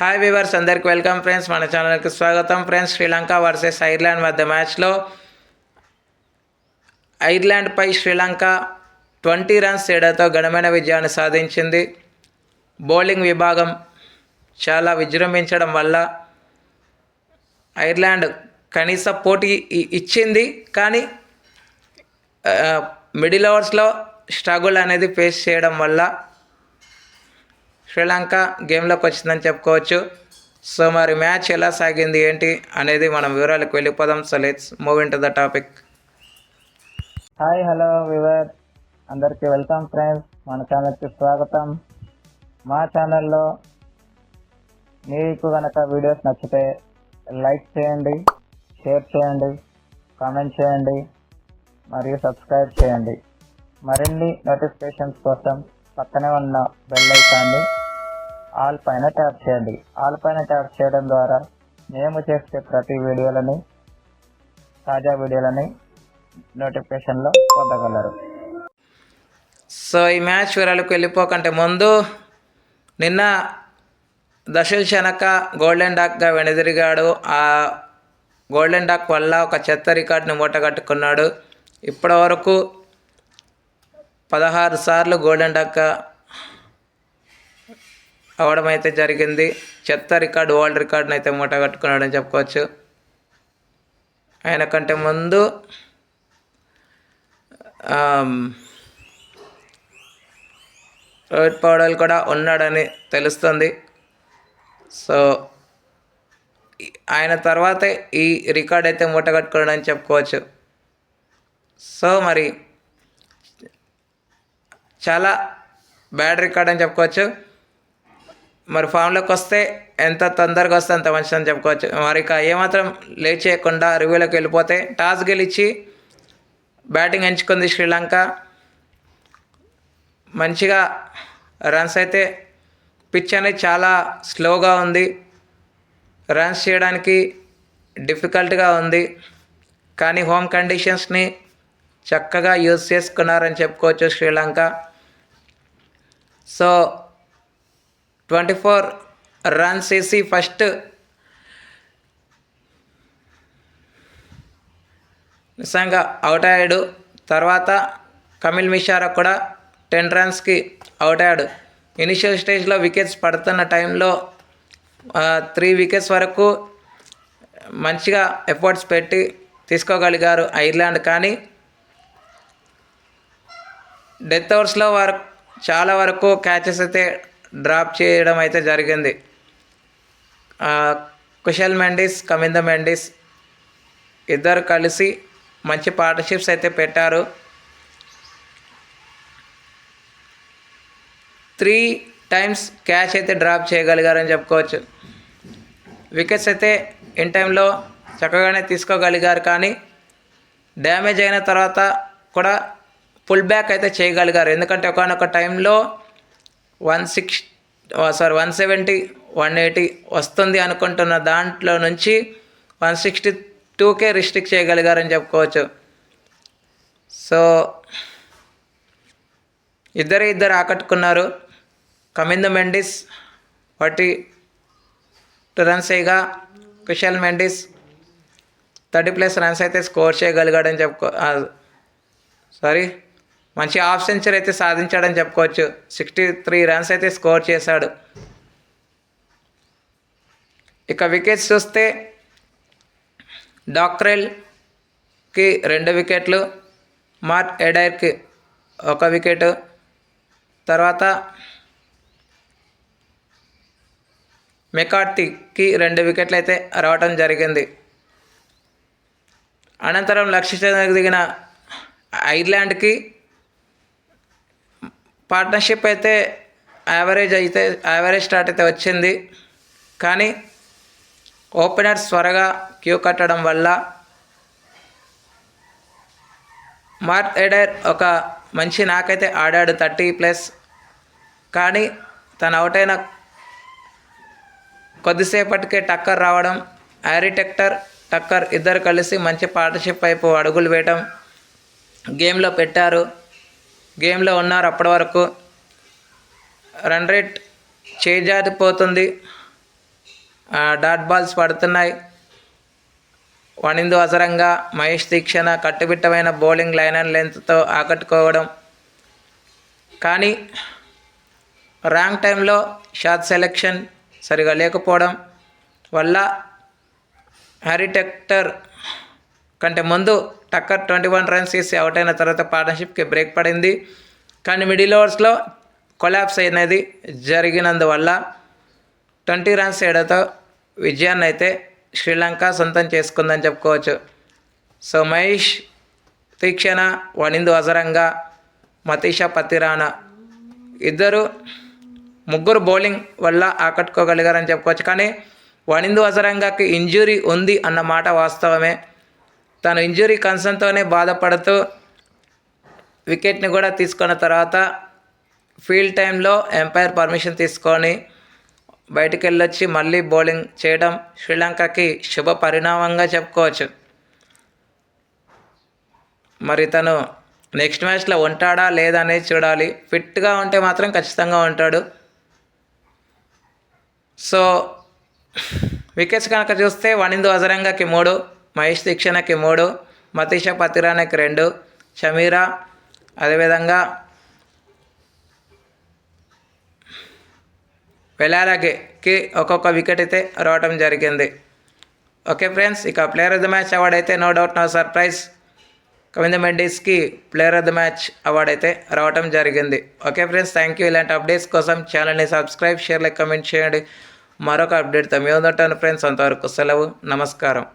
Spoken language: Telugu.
హాయ్ వివర్స్ అందరికి వెల్కమ్ ఫ్రెండ్స్ మన ఛానల్కి స్వాగతం. ఫ్రెండ్స్ శ్రీలంక వర్సెస్ ఐర్లాండ్ మధ్య మ్యాచ్లో ఐర్లాండ్పై శ్రీలంక ట్వంటీ రన్స్ తేడాతో ఘనమైన విజయాన్ని సాధించింది. బౌలింగ్ విభాగం చాలా విజృంభించడం వల్ల ఐర్లాండ్ కనీస పోటీ ఇ- ఇచ్చింది. కానీ మిడిల్ ఓవర్స్లో స్ట్రగుల్ అనేది ఫేస్ చేయడం వల్ల శ్రీలంక గేమ్లోకి వచ్చిందని చెప్పుకోవచ్చు. సో మరి మ్యాచ్ ఎలా సాగింది ఏంటి అనేది మనం వివరాలకు వెళ్ళిపోదాం. So let's move into the topic. Hi hello viewer అందరికీ వెల్కమ్ ఫ్రెండ్స్. మన ఛానల్కి స్వాగతం. మా ఛానల్లో మీకు కనుక వీడియోస్ నచ్చితే లైక్ చేయండి షేర్ చేయండి కామెంట్ చేయండి మరియు సబ్స్క్రైబ్ చేయండి. మరిన్ని నోటిఫికేషన్స్ కోసం పక్కనే ఉన్న బెల్ ఐకాన్ని ఆల్ పైన ట్యాప్ చేయండి. ఆల్ పైన ట్యాప్ చేయడం ద్వారా మేము చేసే ప్రతి వీడియోలని తాజా వీడియోలని నోటిఫికేషన్లో పొందగలరు. సో ఈ మ్యాచ్ వివరాలకు వెళ్ళిపోకంటే ముందు నిన్న దశల్ శనక గోల్డెన్ డాక్గా వెనుదిరిగాడు. ఆ గోల్డెన్ డాక్ వల్ల ఒక చెత్త రికార్డుని మూటగట్టుకున్నాడు. ఇప్పటి వరకు పదహారు సార్లు గోల్డెన్ డాక్గా అవడం అయితే జరిగింది. చెత్త రికార్డు వరల్డ్ రికార్డును అయితే మూట కట్టుకున్నాడని చెప్పుకోవచ్చు. ఆయన కంటే ముందు రోహిత్ పౌడల్ కూడా ఉన్నాడని తెలుస్తుంది. సో ఆయన తర్వాతే ఈ రికార్డ్ అయితే మూట కట్టుకున్నాడని చెప్పుకోవచ్చు. సో మరి చాలా బ్యాడ్ రికార్డ్ అని చెప్పుకోవచ్చు. మరి ఫామ్లోకి వస్తే ఎంత తొందరగా వస్తే అంత మంచిదని చెప్పుకోవచ్చు. మరి ఇక ఏమాత్రం లేట్ చేయకుండా రివ్యూలోకి వెళ్ళిపోతే టాస్ గెలిచి బ్యాటింగ్ ఎంచుకుంది శ్రీలంక. మంచిగా రన్స్ అయితే పిచ్ అనేది చాలా స్లోగా ఉంది. రన్స్ చేయడానికి డిఫికల్ట్గా ఉంది. కానీ హోమ్ కండిషన్స్ని చక్కగా యూజ్ చేసుకున్నారని చెప్పుకోవచ్చు Sri Lanka. So twenty four runs వేసి ఫస్ట్. నిజంగా అవుట్ అయ్యాడు. తర్వాత కమిల్ మిషారా కూడా టెన్ రన్స్కి అవుట్ అయ్యాడు. ఇనిషియల్ స్టేజ్లో వికెట్స్ పడుతున్న టైంలో త్రీ వికెట్స్ వరకు మంచిగా ఎఫర్ట్స్ పెట్టి తీసుకోగలిగారు ఐర్లాండ్. కానీ డెత్ ఓవర్స్లో వారు చాలా వరకు క్యాచెస్ అయితే డ్రాప్ చేయడం అయితే జరిగింది. కుషల్ మెండిస్ కమింద మెండిస్ ఇద్దరు కలిసి మంచి పార్ట్నర్షిప్స్ అయితే పెట్టారు. త్రీ టైమ్స్ క్యాచ్ అయితే డ్రాప్ చేయగలిగారని చెప్పుకోవచ్చు. వికెట్స్ అయితే ఇన్ టైంలో చక్కగానే తీసుకోగలిగారు కానీ డ్యామేజ్ అయిన తర్వాత కూడా పుల్ బ్యాక్ అయితే చేయగలిగారు. ఎందుకంటే ఒకనొక టైంలో one six sorry one seventy one eighty వస్తుంది అనుకుంటున్న దాంట్లో నుంచి వన్ సిక్స్టీ టూకే రిస్ట్రిక్ట్ చేయగలిగారని చెప్పుకోవచ్చు. సో ఇద్దరు ఇద్దరు ఆకట్టుకున్నారు. Kamindu Mendis forty two runs అయ్యగా Kusal Mendis thirty plus runs అయితే స్కోర్ చేయగలిగాడని చెప్పుకో సారీ. మంచి హాఫ్ సెంచరీ అయితే సాధించాడని చెప్పుకోవచ్చు. సిక్స్టీ త్రీ రన్స్ అయితే స్కోర్ చేశాడు. ఇక వికెట్స్ చూస్తే డాక్రెల్కి రెండు వికెట్లు మార్ట్ ఎడైర్కి ఒక వికెట్ తర్వాత మెకార్టీకి రెండు వికెట్లు అయితే రావటం జరిగింది. అనంతరం లక్ష్య దిగిన ఐర్లాండ్కి పార్ట్నర్షిప్ అయితే యావరేజ్ అయితే యావరేజ్ స్టార్ట్ అయితే వచ్చింది. కానీ ఓపెనర్స్ త్వరగా క్యూ కట్టడం వల్ల మార్క్ ఎడర్ ఒక మంచి నాకైతే ఆడాడు థర్టీ ప్లస్. కానీ తను అవుట్ అయిన కొద్దిసేపటికే టక్కర్ రావడం హ్యారీ టెక్టర్ టక్కర్ ఇద్దరు కలిసి మంచి పార్ట్నర్షిప్ వైపు అడుగులు వేయటం గేమ్లో పెట్టారు. గేమ్లో ఉన్నారు అప్పటి వరకు. రన్ రేట్ చేజారిపోతుంది ఆ, డాట్ బాల్స్ పడుతున్నాయి. వణిందు అసరంగా మహేష్ తీక్షణ కట్టుబిట్టమైన బౌలింగ్ లైన్ అండ్ లెంత్తో ఆకట్టుకోవడం. కానీ ర్యాంక్ టైంలో షార్ట్ సెలెక్షన్ సరిగా లేకపోవడం వల్ల హరిటెక్టర్ కంటే ముందు టక్కర్ ట్వంటీ వన్ రన్స్ తీసి అవుట్ అయిన తర్వాత పార్ట్నర్షిప్కి బ్రేక్ పడింది. కానీ మిడిల్ ఓవర్స్లో కొలాప్స్ అయినది జరిగినందువల్ల ట్వంటీ రన్స్ తేడాతో విజయాన్ని అయితే శ్రీలంక సొంతం చేసుకుందని చెప్పుకోవచ్చు. సో మహేష్ తీక్షణ వనిందు అజరంగా మతీషా పతిరాణ ఇద్దరు ముగ్గురు బౌలింగ్ వల్ల ఆకట్టుకోగలిగారని చెప్పుకోవచ్చు. కానీ వనిందు అజరంగాకి ఇంజురీ ఉంది అన్న మాట వాస్తవమే. తను ఇంజురీ కన్సర్న్తోనే బాధపడుతూ వికెట్ని కూడా తీసుకున్న తర్వాత ఫీల్డ్ టైంలో ఎంపైర్ పర్మిషన్ తీసుకొని బయటికి వెళ్ళొచ్చి మళ్ళీ బౌలింగ్ చేయడం శ్రీలంకకి శుభ పరిణామంగా చెప్పుకోవచ్చు. మరి తను నెక్స్ట్ మ్యాచ్లో ఉంటాడా లేదా అనేది చూడాలి. ఫిట్గా ఉంటే మాత్రం ఖచ్చితంగా ఉంటాడు. సో వికెట్స్ కనుక చూస్తే వనిందు అజరంగాకి మూడు మహేష్ దీక్షణకి మూడు మతీష పతిరానికి రెండు షమీరా అదేవిధంగా వెలారాకి ఒక్కొక్క వికెట్ అయితే రావటం జరిగింది. ఓకే ఫ్రెండ్స్ ఇక player of the match award అయితే no doubt no surprise. Kamindu మెండీస్కి player of the match award అయితే రావటం జరిగింది. ఓకే ఫ్రెండ్స్ థ్యాంక్ యూ ఇలాంటి అప్డేట్స్ కోసం ఛానల్ని సబ్స్క్రైబ్ షేర్ లైక్ కమెంట్ చేయండి. మరొక అప్డేట్తో మేము ఉంటాను ఫ్రెండ్స్ అంతవరకు సెలవు నమస్కారం.